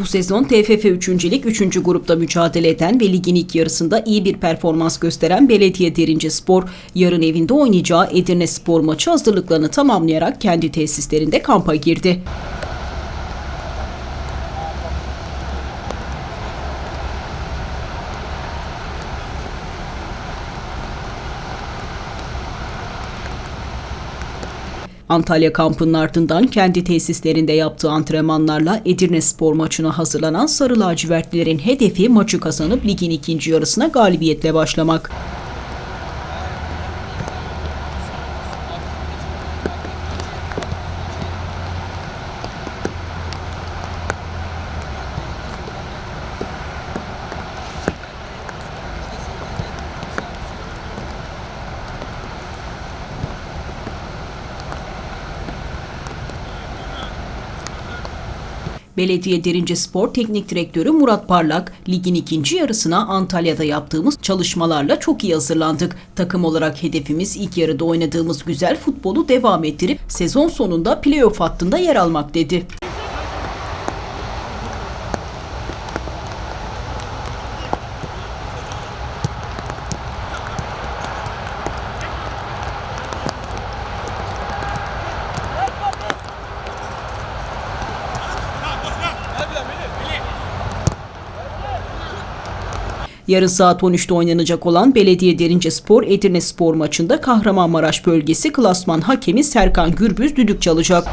Bu sezon TFF 3. Lig 3. grupta mücadele eden ve ligin ilk yarısında iyi bir performans gösteren Belediye Derince Spor, yarın evinde oynayacağı Edirne Spor maçı hazırlıklarını tamamlayarak kendi tesislerinde kampa girdi. Antalya kampının ardından kendi tesislerinde yaptığı antrenmanlarla Edirne Spor maçına hazırlanan Sarı Lacivertlilerin hedefi maçı kazanıp ligin ikinci yarısına galibiyetle başlamak. Belediye Derince Spor Teknik Direktörü Murat Parlak, ligin ikinci yarısına Antalya'da yaptığımız çalışmalarla çok iyi hazırlandık. Takım olarak hedefimiz ilk yarıda oynadığımız güzel futbolu devam ettirip sezon sonunda playoff hattında yer almak dedi. Yarın saat 13'te oynanacak olan Belediye Derince Spor Edirne Spor maçında Kahramanmaraş bölgesi klasman hakemi Serkan Gürbüz düdük çalacak.